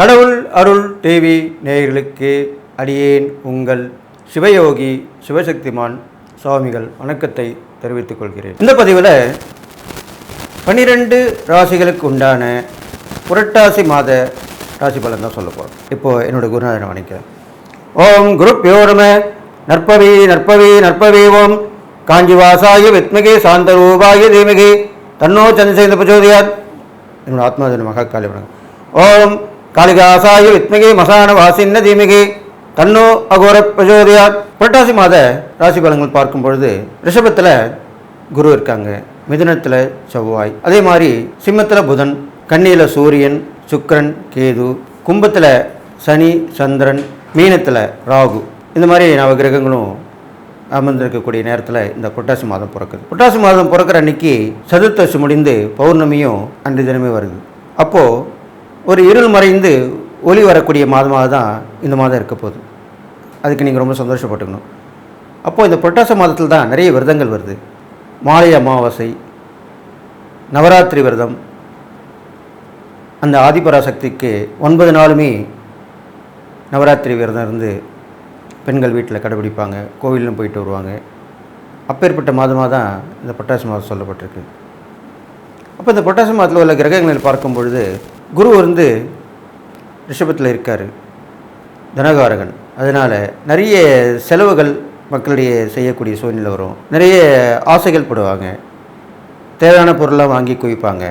கடவுள் அருள் டிவி நேயர்களுக்கு அடியேன் உங்கள் சிவயோகி சிவசக்திமான் சுவாமிகள் வணக்கத்தை தெரிவித்துக் கொள்கிறேன். இந்த பதிவில் பன்னிரெண்டு ராசிகளுக்கு உண்டான புரட்டாசி மாத ராசி பலன் தான் சொல்ல போகிறோம் இப்போது என்னோட குருநாதனை வணக்கிறேன் ஓம் குருப் யோரம நற்பவி நற்பவி நற்பவி ஓம். காஞ்சிவாசாய வித்மகே சாந்தரூபாய தீமகி. தன்னோ சந்திரசேந்த பிரச்சோதியார் என்னோட ஆத்மாதன மகாகாலி வணக்கம் ஓம் காளிதாசாய வித்மகே மசான வாசின்ன தீமிகே தன்னோ அகோர பிரச்சோதயாத் புரட்டாசி மாத ராசி பலங்கள் பார்க்கும் பொழுது ரிஷபத்தில் குரு இருக்காங்க. மிதுனத்தில் செவ்வாய். அதே மாதிரி சிம்மத்தில் புதன் கண்ணியில் சூரியன் சுக்கிரன் கேது கும்பத்தில் சனி சந்திரன் மீனத்தில் ராகு. இந்த மாதிரி நவகிரகங்களும் அமர்ந்திருக்கக்கூடிய நேரத்தில் இந்த புரட்டாசி மாதம் பிறக்குது. புரட்டாசி மாதம் பிறக்கிற அன்னைக்கு சதுர்த்தசி முடிந்து பௌர்ணமியும் அன்று தினமே வருது. அப்போது ஒரு இருள் மறைந்து ஒளி வரக்கூடிய மாதமாக தான் இந்த மாதம் இருக்க போகுது. அதுக்கு நீங்கள் ரொம்ப சந்தோஷப்பட்டுக்கணும். அப்போது இந்த புரட்டாசி மாதத்தில் தான் நிறைய விரதங்கள் வருது. மாலை அமாவாசை நவராத்திரி விரதம் அந்த ஆதிபராசக்திக்கு ஒன்பது நாளுமே நவராத்திரி விரதம் இருந்து பெண்கள் வீட்டில் கடைபிடிப்பாங்க. கோவிலும் போயிட்டு வருவாங்க. அப்பேற்பட்ட மாதமாக தான் இந்த புரட்டாசி மாதம் சொல்லப்பட்டிருக்கு. அப்போ இந்த புரட்டாசி மாதத்தில் உள்ள கிரகங்களை பார்க்கும் பொழுது குரு வந்து ரிஷபத்தில் இருக்கார் தனகாரகன். அதனால் நிறைய செலவுகள் மக்களிடையே செய்யக்கூடிய சூழ்நிலை வரும். நிறைய ஆசைகள் படுவாங்க. தேவையான பொருளாக வாங்கி குவிப்பாங்க.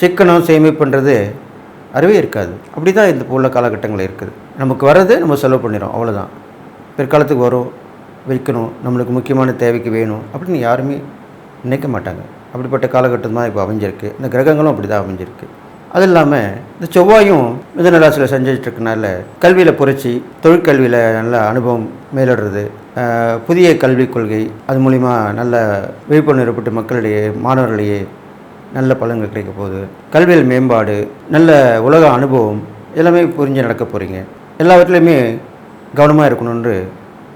சிக்கனம் சேமிப்புன்றது அறவே இருக்காது. அப்படி தான் இந்த உள்ள காலகட்டங்கள் இருக்குது. நமக்கு வர்றது நம்ம செலவு பண்ணிடும் அவ்வளோதான் பிற்காலத்துக்கு வரும் விற்கணும் நம்மளுக்கு முக்கியமான தேவைக்கு வேணும் அப்படின்னு யாருமே நினைக்க மாட்டாங்க. அப்படிப்பட்ட காலகட்டம் தான் இப்போ அமைஞ்சிருக்கு. இந்த கிரகங்களும் அப்படி தான் அமைஞ்சிருக்கு. அது இல்லாமல் இந்த செவ்வாயும் மிதனராசியில் செஞ்சுட்டு கல்வியில் புரட்சி தொழிற்கல்வியில் நல்ல அனுபவம் மேலிடுறது. புதிய கல்விக் கொள்கை அது மூலிமா நல்ல விழிப்புணர்வு ஏற்பட்டு மக்களிடையே மாணவர்களிடையே நல்ல பலன்கள் கிடைக்க போகுது. கல்வியில் மேம்பாடு நல்ல உலக அனுபவம் எல்லாமே புரிஞ்சு நடக்க போகிறீங்க எல்லாவற்றிலையுமே கவனமாக இருக்கணும்னு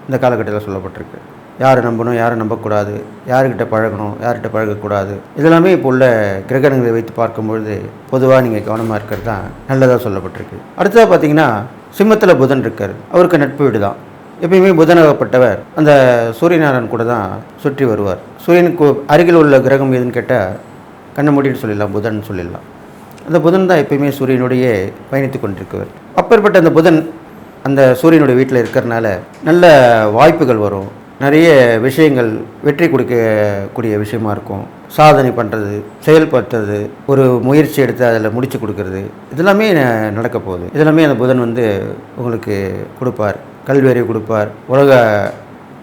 இந்த காலகட்டத்தில் சொல்லப்பட்டிருக்கு. யாரை நம்பணும் யாரை நம்பக்கூடாது யாருக்கிட்ட பழகணும் யார்கிட்ட பழகக்கூடாது. இதெல்லாமே இப்போ உள்ள கிரகணங்களை வைத்து பார்க்கும்பொழுது பொதுவாக நீங்கள் கவனமாக இருக்கிறது தான் நல்லதாக சொல்லப்பட்டிருக்கு. அடுத்ததாக பார்த்தீங்கன்னா சிம்மத்தில் புதன் இருக்கார். அவருக்கு நட்பு வீடு தான் எப்பயுமே புதனாகப்பட்டவர் அந்த சூரியநாராயணன் கூட தான் சுற்றி வருவார். சூரியனுக்கு அருகில் உள்ள கிரகம் எதுன்னு கேட்டால் கண்ணை மூடிட்டு சொல்லிடலாம் புதன் சொல்லிடலாம். அந்த புதன் தான் எப்பயுமே சூரியனுடைய பயணித்து கொண்டிருக்கவர். அப்பேற்பட்ட அந்த புதன் அந்த சூரியனுடைய வீட்டில் இருக்கிறனால நல்ல வாய்ப்புகள் வரும். நிறைய விஷயங்கள் வெற்றி கொடுக்கக்கூடிய விஷயமா இருக்கும். சாதனை பண்ணுறது செயல்படுத்துறது ஒரு முயற்சி எடுத்து அதில் முடிச்சு கொடுக்கறது இதெல்லாமே ந- நடக்க போகுது. இதெல்லாமே அந்த புதன் வந்து உங்களுக்கு கொடுப்பார். கல்வி அறிவு கொடுப்பார். உலக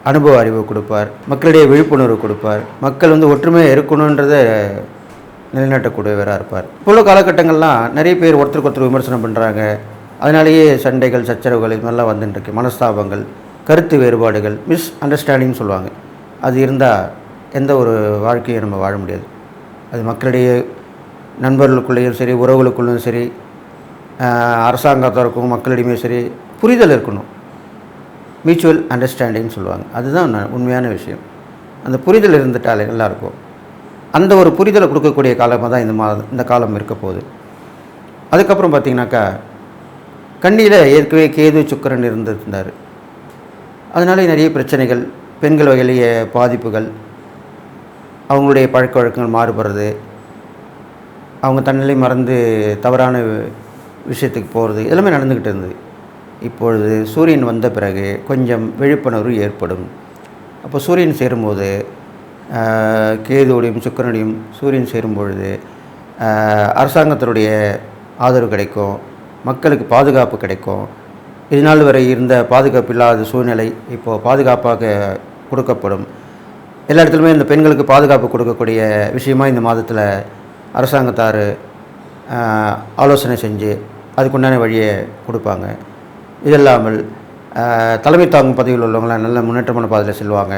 அனுபவ அறிவு கொடுப்பார். மக்களிடையே விழிப்புணர்வு கொடுப்பார். மக்கள் வந்து ஒற்றுமையாக இருக்கணுன்றதை நிலைநாட்டக்கூடியவராக இருப்பார். இப்போ உள்ள காலகட்டங்கள்லாம் நிறைய பேர் ஒருத்தருக்கு ஒருத்தர் விமர்சனம் பண்ணுறாங்க அதனாலேயே சண்டைகள் சச்சரவுகள் இது மாதிரிலாம் வந்துட்டுருக்கு. மனஸ்தாபங்கள். கருத்து வேறுபாடுகள் மிஸ் அண்டர்ஸ்டாண்டிங்னு சொல்லுவாங்க. அது இருந்தால் எந்த ஒரு வாழ்க்கையும் நம்ம வாழ முடியாது. அது மக்களிடையே நண்பர்களுக்குள்ளேயும் சரி உறவுகளுக்குள்ளேயும் சரி அரசாங்கத்திற்கும் மக்களிடையுமே சரி புரிதல் இருக்கணும். மியூச்சுவல் அண்டர்ஸ்டாண்டிங்னு சொல்லுவாங்க. அதுதான் உண்மையான விஷயம். அந்த புரிதல் இருந்துட்டாலே நல்லாயிருக்கும் அந்த ஒரு புரிதலை கொடுக்கக்கூடிய காலமாக தான் இந்த மாதம் இந்த காலம் இருக்க போகுது. அதுக்கப்புறம் பார்த்தீங்கன்னாக்கா கண்ணியில் ஏற்கனவே கேது சுக்கரன் இருந்திருந்தார். அதனால நிறைய பிரச்சனைகள் பெண்கள் வகையிலேயே பாதிப்புகள் அவங்களுடைய பழக்க வழக்கங்கள் மாறுபடுறது அவங்க தன்னிலை மறந்து தவறான விஷயத்துக்கு போகிறது எல்லாமே நடந்துக்கிட்டு இருந்தது. இப்பொழுது சூரியன் வந்த பிறகு கொஞ்சம் விழிப்புணர்வு ஏற்படும். அப்போ சூரியன் சேரும்போது கேதுவோடையும் சுக்கரனுடையும் சூரியன் சேரும் பொழுது அரசாங்கத்தினுடைய ஆதரவு கிடைக்கும் மக்களுக்கு பாதுகாப்பு கிடைக்கும் இதனால் வரை இருந்த பாதுகாப்பு இல்லாத சூழ்நிலை இப்போது பாதுகாப்பாக கொடுக்கப்படும். எல்லா இடத்துலையுமே இந்த பெண்களுக்கு பாதுகாப்பு கொடுக்கக்கூடிய விஷயமா இந்த மாதத்தில் அரசாங்கத்தார் ஆலோசனை செஞ்சு அதுக்குண்டான வழியை கொடுப்பாங்க. இது இல்லாமல் தலைமை தாங்கும் பதவியில் உள்ளவங்களாம் நல்ல முன்னேற்றமான பாதையில் செல்வாங்க.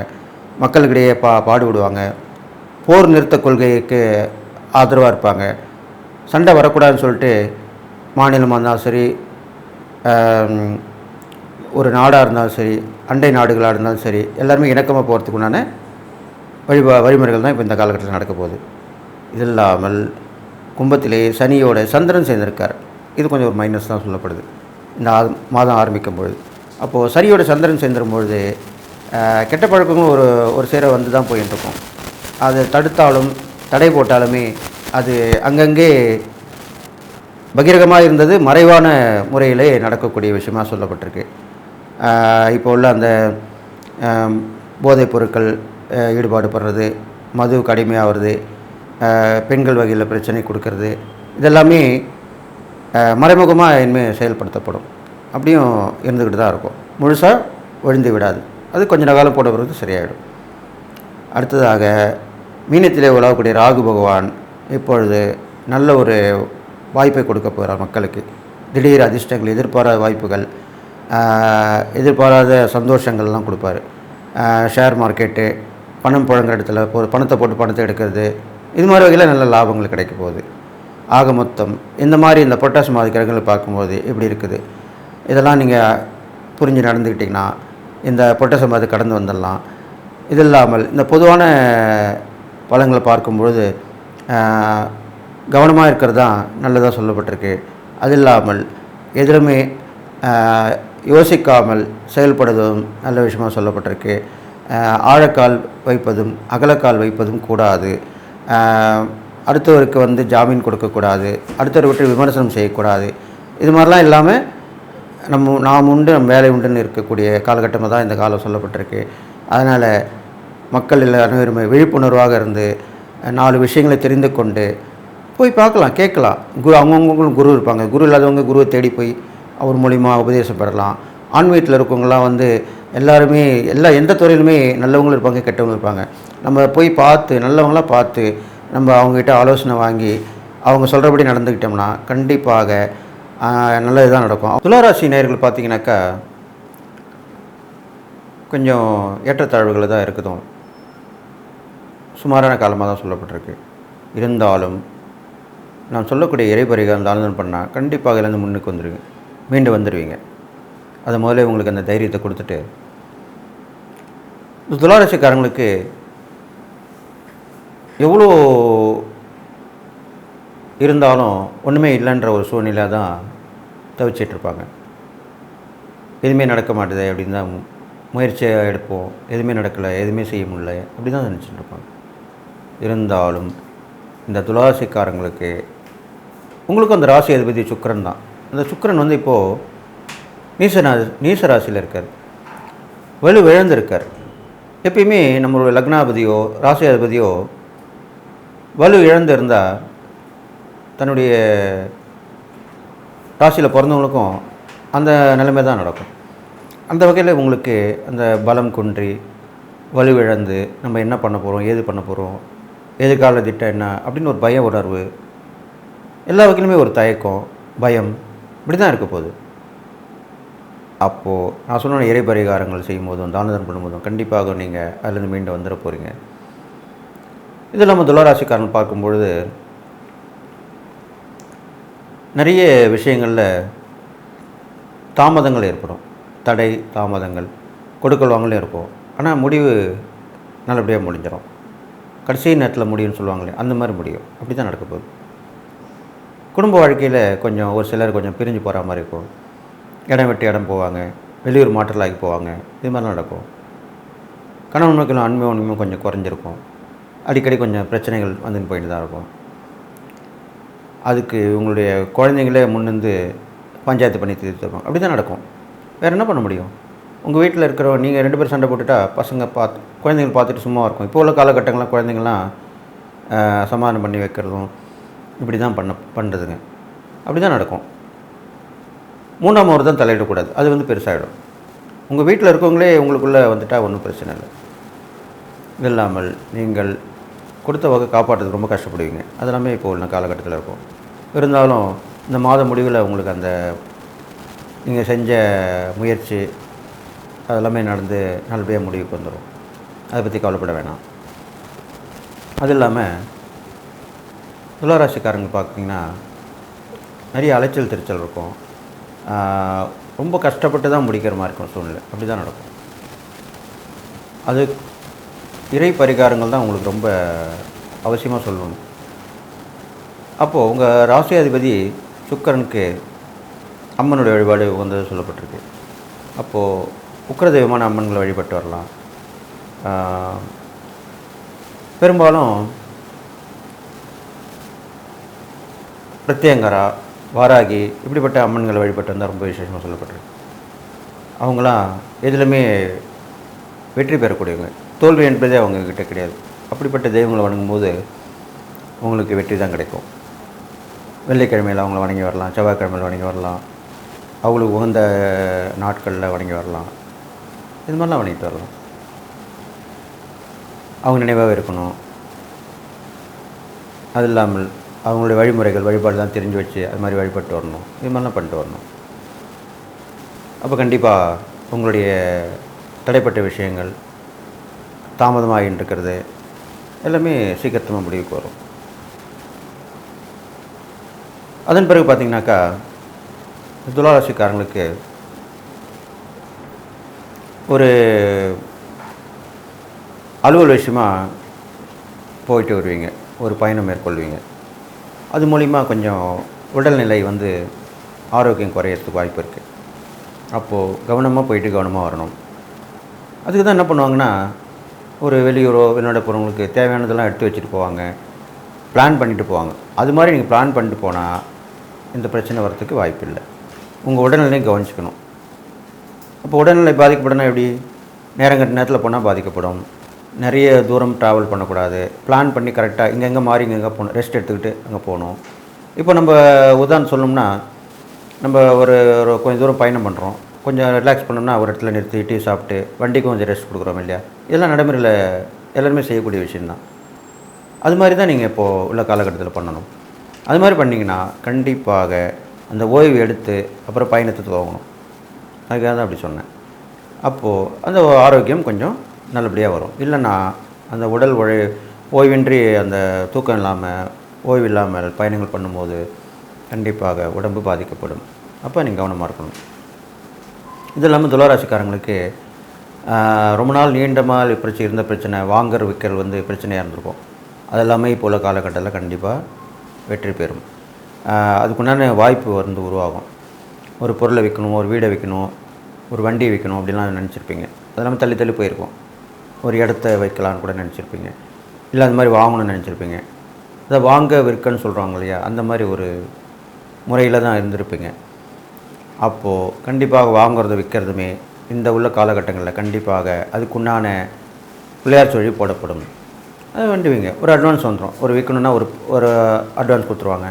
மக்களுக்கிடையே பா பாடுபடுவாங்க. போர் நிறுத்த கொள்கைக்கு ஆதரவாக இருப்பாங்க. சண்டை வரக்கூடாதுன்னு சொல்லிட்டு மாநிலமாக இருந்தாலும் சரி ஒரு நாடாக இருந்தாலும் சரி அண்டை நாடுகளாக இருந்தாலும் சரி எல்லாருமே இணக்கமாக போகிறதுக்கு உண்டான வழி வழிமுறைகள் தான் இப்போ இந்த காலகட்டத்தில் நடக்க போகுது. இது இல்லாமல் கும்பத்திலே சனியோட சந்திரன் சேர்ந்திருக்கார். இது கொஞ்சம் ஒரு மைனஸ் தான் சொல்லப்படுது. இந்த மாதம் ஆரம்பிக்கும் பொழுது. அப்போது சனியோட சந்திரன் சேர்ந்துடும் பொழுது கெட்ட பழக்கங்களும் ஒரு ஒரு சேர வந்து தான் போயின்னு இருக்கும் அதை தடுத்தாலும் தடை போட்டாலுமே அது அங்கங்கே பகிரகமாக இருந்தது. மறைவான முறையிலே நடக்கக்கூடிய விஷயமாக சொல்லப்பட்டிருக்கு. இப்போ உள்ள அந்த போதைப் பொருட்கள் ஈடுபாடு படுறது மது கடுமையாகிறது பெண்கள் வகையில் பிரச்சனை கொடுக்கறது இதெல்லாமே மறைமுகமாக இனிமேல் செயல்படுத்தப்படும். அப்படியும் இருந்துக்கிட்டு தான் இருக்கும். முழுசாக ஒழிந்து விடாது. அது கொஞ்ச காலம் போட பிறகு சரியாயிடும். அடுத்ததாக மீனத்திலே உலகக்கூடிய ராகு பகவான் இப்பொழுது நல்ல ஒரு வாய்ப்பை கொடுக்க போகிறார் மக்களுக்கு. திடீர் அதிர்ஷ்டங்கள் எதிர்பாராத வாய்ப்புகள் எதிர்பாராத சந்தோஷங்கள்லாம் கொடுப்பாரு. ஷேர் மார்க்கெட்டு பணம் புழங்குற இடத்துல போ பணத்தை போட்டு பணத்தை எடுக்கிறது இது மாதிரி வகையில் நல்ல லாபங்கள் கிடைக்க போகுது. ஆக மொத்தம் இந்த மாதிரி இந்த பொட்டாசு மாதிரி கிரகங்களை பார்க்கும்போது எப்படி இருக்குது? இதெல்லாம் நீங்கள் புரிஞ்சு நடந்துக்கிட்டிங்கன்னா இந்த பொட்டாசு மாதிரி கடந்து வந்துடலாம். இது இல்லாமல் இந்த பொதுவான பழங்களை பார்க்கும்பொழுது கவனமாக இருக்கிறது தான் நல்லதாக சொல்லப்பட்டிருக்கு. அது இல்லாமல் எதிலுமே யோசிக்காமல் செயல்படுவதும் நல்ல விஷயமாக சொல்லப்பட்டிருக்கு. ஆழக்கால் வைப்பதும் அகலக்கால் வைப்பதும் கூடாது. அடுத்தவருக்கு வந்து ஜாமீன் கொடுக்கக்கூடாது. அடுத்தவரை விட்டு விமர்சனம் செய்யக்கூடாது. இது மாதிரிலாம் இல்லாமல் நம்ம நாம் உண்டு நம்ம வேலை உண்டுன்னு இருக்கக்கூடிய காலகட்டமாக தான் இந்த காலம் சொல்லப்பட்டிருக்கு. அதனால் மக்கள் இல்லை அனைவருமே விழிப்புணர்வாக இருந்து நாலு விஷயங்களை தெரிந்து கொண்டு போய் பார்க்கலாம் கேட்கலாம். குரு அவங்கவுங்களும் குரு இருப்பாங்க. குரு இல்லாதவங்க குருவை தேடி போய் அவர் மூலிமா உபதேசம் பெறலாம். ஆன்மீகத்தில் இருக்கவங்களாம் வந்து எல்லாருமே எல்லா எந்த துறையிலுமே நல்லவங்களும் இருப்பாங்க கெட்டவங்களும் இருப்பாங்க. நம்ம போய் பார்த்து நல்லவங்களாம் பார்த்து நம்ம அவங்ககிட்ட ஆலோசனை வாங்கி அவங்க சொல்கிறபடி நடந்துக்கிட்டோம்னா கண்டிப்பாக நல்லது தான் நடக்கும். துளாராசி நேர்கள் பார்த்தீங்கன்னாக்கா கொஞ்சம் ஏற்றத்தாழ்வுகள் தான் இருக்குதும். சுமாரான காலமாக தான் சொல்லப்பட்டிருக்கு. இருந்தாலும் நான் சொல்லக்கூடிய இறைபறிகள் தாழ்ந்தன் பண்ணால் கண்டிப்பாக இருந்து முன்னுக்கு வந்துடுவீங்க மீண்டு வந்துடுவீங்க அது முதல்ல உங்களுக்கு அந்த தைரியத்தை கொடுத்துட்டு இந்த துளாராசிக்காரங்களுக்கு எவ்வளோ இருந்தாலும் ஒன்றுமே இல்லைன்ற ஒரு சூழ்நிலை தான் தவிச்சிட்டு இருப்பாங்க. எதுவுமே நடக்க மாட்டுதே அப்படின்னு தான் முயற்சியாக எடுப்போம். எதுவுமே நடக்கலை எதுவுமே செய்ய முடியல அப்படி தான் நினச்சிட்டு இருப்பாங்க. இருந்தாலும் இந்த துளாசிக்காரங்களுக்கு உங்களுக்கும் அந்த ராசி அதிபதி சுக்கரன் தான். அந்த சுக்கிரன் வந்து இப்போது நீசனா நீச ராசியில் இருக்கார். வலு இழந்திருக்கார் எப்பயுமே நம்மளுடைய லக்னாபதியோ ராசி அதிபதியோ வலு இழந்து இருந்தால் தன்னுடைய ராசியில் பிறந்தவங்களுக்கும் அந்த நிலைமை தான் நடக்கும். அந்த வகையில் உங்களுக்கு அந்த பலம் குன்றி வலுவிழந்து நம்ம என்ன பண்ண போகிறோம் ஏது பண்ண போகிறோம் எதிர்கால திட்டம் என்ன அப்படின்னு ஒரு பய உணர்வு எல்லா வகையிலுமே ஒரு தயக்கம் பயம் இப்படி தான் இருக்க போகுது. அப்போது நான் சொன்ன இறை பரிகாரங்கள் செய்யும்போதும் தானதம் பண்ணும்போதும் கண்டிப்பாக நீங்கள் அதுலேருந்து மீண்டு வந்துட போகிறீங்க இது இல்லாமல் துளராசிக்காரன் பார்க்கும்பொழுது நிறைய விஷயங்களில் தாமதங்கள் ஏற்படும். தடை தாமதங்கள் கொடுக்கல் வாங்கலும் இருக்கும். ஆனால் முடிவு நல்லபடியாக முடிஞ்சிடும் கடைசி நேரத்தில் முடியும்னு சொல்லுவாங்களே அந்த மாதிரி முடியும். அப்படி தான் நடக்க போகுது. குடும்ப வாழ்க்கையில் கொஞ்சம் ஒரு சிலர் கொஞ்சம் பிரிஞ்சு போகிற மாதிரி இருக்கும். இடம் விட்டு இடம் போவாங்க. வெளியூர் மாற்றலாகி போவாங்க. இது மாதிரிலாம் நடக்கும். கணவன் மக்களும் அண்மை உண்மையும் கொஞ்சம் குறைஞ்சிருக்கும். அடிக்கடி கொஞ்சம் பிரச்சனைகள் வந்துன்னு போயிட்டு தான் இருக்கும். அதுக்கு உங்களுடைய குழந்தைங்களே முன்னிருந்து பஞ்சாயத்து பண்ணி தீர்த்துருப்பாங்க அப்படி தான் நடக்கும். வேறு என்ன பண்ண முடியும்? உங்கள் வீட்டில் இருக்கிறவங்க நீங்கள் ரெண்டு பேரும் சண்டை போட்டுட்டா பசங்க பார்த்து குழந்தைங்க பார்த்துட்டு சும்மா இருக்கும். இப்போ உள்ள காலகட்டங்கள்லாம் குழந்தைங்களாம் சமாதானம் பண்ணி வைக்கிறதும் இப்படி தான் பண்ண பண்ணுறதுங்க அப்படி தான் நடக்கும். மூணாம் ஒரு தான் தலையிடக்கூடாது. அது வந்து பெருசாகிடும் உங்கள் வீட்டில் இருக்கவங்களே உங்களுக்குள்ளே வந்துட்டால் ஒன்றும் பிரச்சனை இல்லை. இல்லாமல் நீங்கள் கொடுத்த வகை காப்பாற்றுறது ரொம்ப கஷ்டப்படுவீங்க. அது எல்லாமே இப்போ உள்ள காலகட்டத்தில் இருக்கும். இருந்தாலும் இந்த மாத முடிவில் உங்களுக்கு அந்த நீங்கள் செஞ்ச முயற்சி அதெல்லாமே நடந்து நல்லபடியாக முடிவுக்கு வந்துடும் அதை பற்றி கவலைப்பட வேணாம். அது இல்லாமல் துளாராசிக்காரங்க பார்த்தீங்கன்னா நிறைய அலைச்சல் திருச்சல் இருக்கும். ரொம்ப கஷ்டப்பட்டு தான் முடிக்கிற மாதிரி இருக்கும் சூழ்நிலை. அப்படி தான் நடக்கும். அது இறை பரிகாரங்கள் தான் உங்களுக்கு ரொம்ப அவசியமாக சொல்லணும். அப்போது உங்கள் ராசி அதிபதி அம்மனுடைய வழிபாடு உகந்தது சொல்லப்பட்டிருக்கு. அப்போது உக்கரதெய்வமான அம்மன்களை வழிபட்டு வரலாம். பெரும்பாலும் பிரத்யங்கரா வாராகி இப்படிப்பட்ட அம்மன்களை வழிபட்டு வந்தால் ரொம்ப விசேஷமாக சொல்லப்பட்டிருக்கு. அவங்களாம் எதுலையுமே வெற்றி பெறக்கூடியவங்க. தோல்வி என்பதே அவங்கக்கிட்ட கிடையாது. அப்படிப்பட்ட தெய்வங்களை வணங்கும்போது உங்களுக்கு வெற்றி தான் கிடைக்கும். வெள்ளிக்கிழமையில் அவங்கள வணங்கி வரலாம் செவ்வாய்க்கிழமையில் வணங்கி வரலாம் அவங்களுக்கு உகந்த நாட்களில் வணங்கி வரலாம். இது மாதிரிலாம் வணங்கிட்டு வரலாம். அவங்க நினைவாக இருக்கணும். அது இல்லாமல் அவங்களுடைய வழிமுறைகள் வழிபாடுலாம் தெரிஞ்சு வச்சு அது மாதிரி வழிபட்டு வரணும். இது மாதிரிலாம் பண்ணிட்டு வரணும். அப்போ கண்டிப்பாக உங்களுடைய தடைப்பட்ட விஷயங்கள் தாமதமாகிட்டு இருக்கிறது எல்லாமே சீக்கிரத்தமாக முடிவுக்கு வரும். அதன் பிறகு பார்த்திங்கனாக்கா துளாராசிக்காரங்களுக்கு ஒரு அலுவல் விஷயமாக போயிட்டு வருவீங்க. ஒரு பயணம் மேற்கொள்வீங்க. அது மூலிமா கொஞ்சம் உடல்நிலை வந்து ஆரோக்கியம் குறையறதுக்கு வாய்ப்பு இருக்குது அப்போது கவனமாக போயிட்டு கவனமாக வரணும். அதுக்கு தான் என்ன பண்ணுவாங்கன்னா ஒரு வெளியூரோ வெளிநாடு போகிறவங்களுக்கு தேவையானதெல்லாம் எடுத்து வச்சுட்டு போவாங்க. பிளான் பண்ணிட்டு போவாங்க. அது மாதிரி நீங்கள் பிளான் பண்ணிட்டு போனால் இந்த பிரச்சனை வரத்துக்கு வாய்ப்பு இல்லை. உங்கள் உடல்நிலையும் கவனிச்சுக்கணும். அப்போ உடல்நிலை பாதிக்கப்படனா எப்படி? நேரம் கட்ட நேரத்தில் போனால் பாதிக்கப்படும். நிறைய தூரம் ட்ராவல் பண்ணக்கூடாது. பிளான் பண்ணி கரெக்டாக இங்கெங்கே மாறி இங்கெங்கே போகணும். ரெஸ்ட் எடுத்துக்கிட்டு அங்கே போகணும். இப்போ நம்ம உதாரணம் சொல்லணும்னா நம்ம ஒரு ஒரு கொஞ்சம் தூரம் பயணம் பண்ணுறோம் கொஞ்சம் ரிலாக்ஸ் பண்ணோம்னா ஒரு இடத்துல நிறுத்தி டீ சாப்பிட்டு வண்டிக்கும் கொஞ்சம் ரெஸ்ட் கொடுக்குறோம் இல்லையா? இதெல்லாம் நடைமுறையில் எல்லாருமே செய்யக்கூடிய விஷயந்தான் அது மாதிரி தான் நீங்கள் இப்போது உள்ள காலகட்டத்தில் பண்ணணும். அது மாதிரி பண்ணிங்கன்னா கண்டிப்பாக அந்த ஓய்வு எடுத்து அப்புறம் பயணத்தை துவங்கணும் அதுக்காக தான் அப்படி சொன்னேன். அப்போது அந்த ஆரோக்கியம் கொஞ்சம் நல்லபடியாக வரும். இல்லைன்னா அந்த உடல் உழை ஓய்வின்றி அந்த தூக்கம் இல்லாமல் ஓய்வு இல்லாமல் பயணங்கள் பண்ணும்போது கண்டிப்பாக உடம்பு பாதிக்கப்படும். அப்போ நீங்கள் கவனமாக இருக்கணும். இது இல்லாமல் துளராசிக்காரங்களுக்கு ரொம்ப நாள் நீண்ட நாள் பிரச்சனை இருந்த பிரச்சனை வாங்குற விற்கிறது வந்து பிரச்சனையாக இருந்திருக்கும். அது எல்லாமே இப்போ உள்ள காலகட்டத்தில் கண்டிப்பாக வெற்றி பெறும். அதுக்குண்டான வாய்ப்பு வந்து உருவாகும். ஒரு பொருளை விற்கணும் ஒரு வீடை விற்கணும் ஒரு வண்டியை விற்கணும் அப்படிலாம் நினச்சிருப்பீங்க. அதெல்லாமே தள்ளி தள்ளி போயிருக்கோம். ஒரு இடத்த வைக்கலான்னு கூட நினச்சிருப்பீங்க. இல்லை அந்த மாதிரி வாங்கணும்னு நினச்சிருப்பீங்க. அதை வாங்க விற்கன்னு சொல்கிறாங்க இல்லையா? அந்த மாதிரி ஒரு முறையில் தான் இருந்திருப்பீங்க. அப்போது கண்டிப்பாக வாங்குறது விற்கிறதுமே இந்த உள்ள காலகட்டங்களில் கண்டிப்பாக அதுக்குண்டான பிள்ளையார் சொல்லி போடப்படும். அது வேண்டுவீங்க. ஒரு அட்வான்ஸ் வந்துடும் ஒரு விற்கணுன்னா ஒரு ஒரு அட்வான்ஸ் கொடுத்துருவாங்க.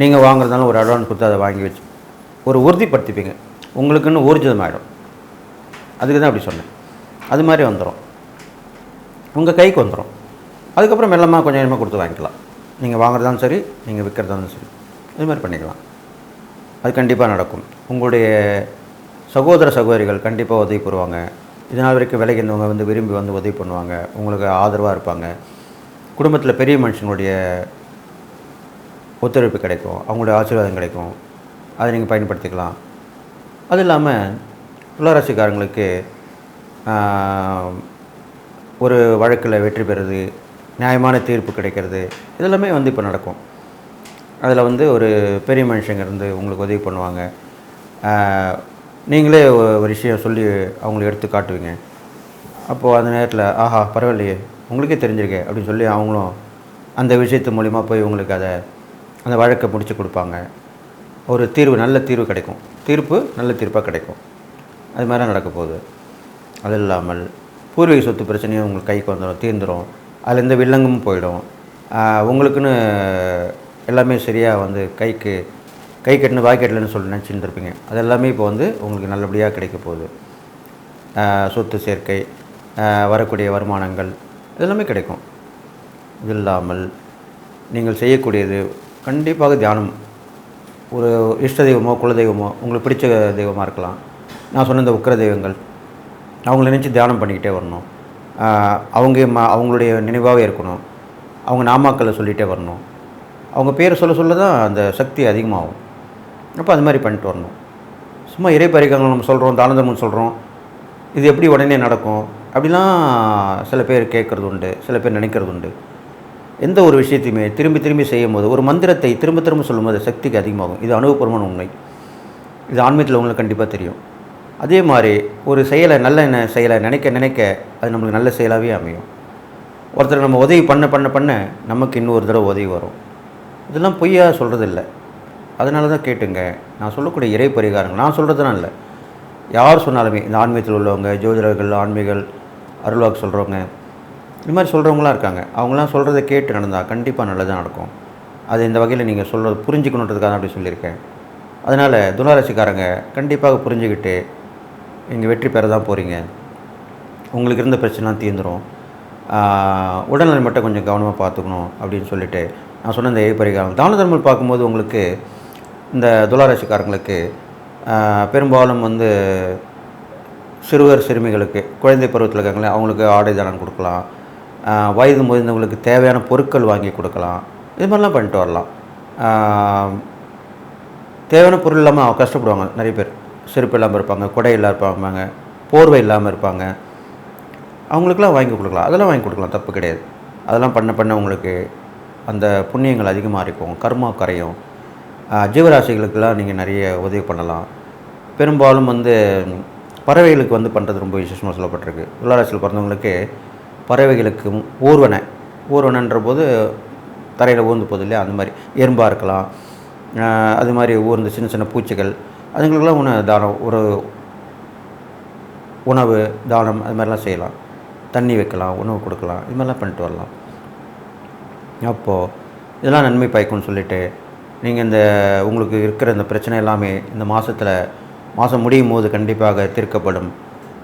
நீங்கள் வாங்குறதுனால ஒரு அட்வான்ஸ் கொடுத்து அதை வாங்கி வச்சு ஒரு உறுதிப்படுத்திப்பீங்க. உங்களுக்குன்னு ஊர்ஜிதம் ஆகிடும் அதுக்கு தான் அப்படி சொன்னேன். அது மாதிரி வந்துடும் உங்கள் கைக்கு வந்துடும் அதுக்கப்புறம் மெல்லமாக கொஞ்சம் கொஞ்சமாக கொடுத்து வாங்கிக்கலாம். நீங்கள் வாங்குறதாலும் சரி நீங்கள் விற்கிறதாலும் சரி. இது மாதிரி பண்ணிக்கலாம். அது கண்டிப்பாக நடக்கும். உங்களுடைய சகோதர சகோதரிகள் கண்டிப்பாக உதவி பண்ணுவாங்க இதனால் வரைக்கும் விலைக்கு இருந்தவங்க வந்து விரும்பி வந்து உதவி பண்ணுவாங்க. உங்களுக்கு ஆதரவாக இருப்பாங்க. குடும்பத்தில் பெரிய மனுஷனுடைய ஒத்துழைப்பு கிடைக்கும். அவங்களுடைய ஆசீர்வாதம் கிடைக்கும். அதை நீங்கள் பயன்படுத்திக்கலாம். அது இல்லாமல் துளாராசிக்காரங்களுக்கு ஒரு வழக்கில் வெற்றி பெறுறது நியாயமான தீர்ப்பு கிடைக்கிறது இதெல்லாமே வந்து இப்போ நடக்கும். அதில் வந்து ஒரு பெரிய மனுஷங்க இருந்து உங்களுக்கு உதவி பண்ணுவாங்க. நீங்களே ஒரு விஷயம் சொல்லி அவங்கள எடுத்து காட்டுவீங்க. அப்போது அந்த நேரத்தில் ஆஹா பரவாயில்லையே உங்களுக்கே தெரிஞ்சிருக்கே அப்படின்னு சொல்லி அவங்களும் அந்த விஷயத்து மூலிமா போய் உங்களுக்கு அதை அந்த வழக்கை முடித்து கொடுப்பாங்க. ஒரு தீர்வு நல்ல தீர்வு கிடைக்கும். தீர்ப்பு நல்ல தீர்ப்பாக கிடைக்கும். அது மாதிரி நடக்க போகுது. அது இல்லாமல் பூர்வீக சொத்து பிரச்சனையும் உங்களுக்கு கைக்கு வந்துடும் தீர்ந்துடும் அதில் இந்த வில்லங்கமும் போயிடும். உங்களுக்குன்னு எல்லாமே சரியாக வந்து கைக்கு கை கட்டின வாய் கட்டலன்னு சொல்லி நினச்சிருந்துருப்பீங்க. இருப்பீங்க அது எல்லாமே இப்போ வந்து உங்களுக்கு நல்லபடியாக கிடைக்க போகுது. சொத்து சேர்க்கை வரக்கூடிய வருமானங்கள் இதெல்லாமே கிடைக்கும். இது இல்லாமல் நீங்கள் செய்யக்கூடியது கண்டிப்பாக தியானம். ஒரு இஷ்ட தெய்வமோ குலதெய்வமோ உங்களுக்கு பிடிச்ச தெய்வமாக இருக்கலாம். நான் சொன்ன இந்த உக்கிர தெய்வங்கள் அவங்கள நினச்சி தியானம் பண்ணிக்கிட்டே வரணும். அவங்க ம அவங்களுடைய நினைவாகவே இருக்கணும். அவங்க நாமாக்களை சொல்லிகிட்டே வரணும். அவங்க பேரை சொல்ல சொல்ல தான் அந்த சக்தி அதிகமாகும். அப்போ அது மாதிரி பண்ணிட்டு வரணும். சும்மா இறை பரிகாரங்கள் நம்ம சொல்கிறோம் தானந்தமும் சொல்கிறோம் இது எப்படி உடனே நடக்கும்? அப்படிலாம் சில பேர் கேட்குறது உண்டு சில பேர் நினைக்கிறது உண்டு. எந்த ஒரு விஷயத்தையுமே திரும்பி திரும்பி செய்யும் போது ஒரு மந்திரத்தை திரும்ப திரும்ப சொல்லும்போது சக்திக்கு அதிகமாகும். இது அனுபவபூர்வமான உண்மை. இது ஆன்மீகத்தில் உங்களுக்கு கண்டிப்பாக தெரியும். அதே மாதிரி ஒரு செயலை நல்ல ந- செயலை நினைக்க நினைக்க அது நம்மளுக்கு நல்ல செயலாகவே அமையும். ஒருத்தர் நம்ம உதவி பண்ண பண்ண பண்ண நமக்கு இன்னொரு தடவை உதவி வரும். இதெல்லாம் பொய்யா சொல்கிறது இல்லை அதனால தான் கேட்டுங்க. நான் சொல்லக்கூடிய இறை பரிகாரங்கள் நான் சொல்கிறதுலாம் இல்லை. யார் சொன்னாலுமே இந்த ஆன்மீகத்தில் உள்ளவங்க ஜோதிடர்கள் ஆன்மீகள் அருள்வாக்கு சொல்கிறவங்க இது மாதிரி சொல்கிறவங்களாம் இருக்காங்க. அவங்களாம் சொல்கிறத கேட்டு நடந்தால் கண்டிப்பாக நல்லதாக நடக்கும். அது இந்த வகையில் நீங்கள் சொல்கிறது புரிஞ்சுக்கணுன்றதுக்காக தான் அப்படி சொல்லியிருக்கேன். அதனால் துளாராசிக்காரங்க கண்டிப்பாக புரிஞ்சுக்கிட்டு நீங்கள் வெற்றி பெற தான் போகிறீங்க உங்களுக்கு இருந்த பிரச்சனைலாம் தீர்ந்துடும் உடல்நிலை உடல்நலம் மட்டும் கொஞ்சம் கவனமாக பார்த்துக்கணும் அப்படின்னு சொல்லிட்டு நான் சொன்ன இந்த பரிகாரம். தான தர்மல் பார்க்கும்போது உங்களுக்கு இந்த துளாராசிக்காரங்களுக்கு பெரும்பாலும் வந்து சிறுவர் சிறுமிகளுக்கு குழந்தை பருவத்தில் இருக்காங்களே அவங்களுக்கு ஆடை தானம் கொடுக்கலாம். வயது முதிர்ந்தவங்களுக்கு தேவையான பொருட்கள் வாங்கி கொடுக்கலாம். இது மாதிரிலாம் பண்ணிட்டு வரலாம். தேவையான பொருள் இல்லாமல் அவங்க கஷ்டப்படுவாங்க நிறைய பேர். செருப்பு இல்லாமல் இருப்பாங்க குடை இல்லாமல் இருப்பாங்க போர்வை இல்லாமல் இருப்பாங்க. அவங்களுக்குலாம் வாங்கி கொடுக்கலாம். அதெல்லாம் வாங்கி கொடுக்கலாம் தப்பு கிடையாது. அதெல்லாம் பண்ண பண்ண உங்களுக்கு அந்த புண்ணியங்கள் அதிகமாக இருக்கும். கர்மா கரையும் ஜீவராசிகளுக்கெல்லாம் நீங்கள் நிறைய உதவி பண்ணலாம். பெரும்பாலும் வந்து பறவைகளுக்கு வந்து பண்ணுறது ரொம்ப விசேஷமாக சொல்லப்பட்டிருக்கு. துளாராசியில் பிறந்தவங்களுக்கு பறவைகளுக்கு ஊர்வனை ஊர்வனன்ற போது தரையில் ஊர்ந்து போகுது இல்லையா? அந்த மாதிரி. எறும்பாக இருக்கலாம். அது மாதிரி ஊர்ந்து சின்ன சின்ன பூச்சிகள் அதுங்களுக்கெல்லாம் உணவு தானம் ஒரு உணவு தானம் அது மாதிரிலாம் செய்யலாம். தண்ணி வைக்கலாம் உணவு கொடுக்கலாம் இது மாதிரிலாம் பண்ணிட்டு வரலாம். அப்போது இதெல்லாம் நன்மை பயக்கும்னு சொல்லிட்டு நீங்கள் இந்த உங்களுக்கு இருக்கிற இந்த பிரச்சனை எல்லாமே இந்த மாதத்தில் மாதம் முடியும் போது கண்டிப்பாக தீர்க்கப்படும்.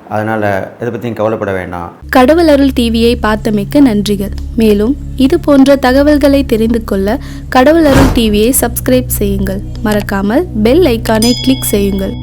அதனால் இதை பற்றியும் கவலைப்பட வேண்டாம். கடவுள் அருள் டிவியை பார்த்தமைக்க நன்றிகள். மேலும் இது போன்ற தகவல்களை தெரிந்து கொள்ள கடவுள் அருள் டிவியை சப்ஸ்கிரைப் செய்யுங்கள். மறக்காமல் பெல் ஐக்கானை கிளிக் செய்யுங்கள்.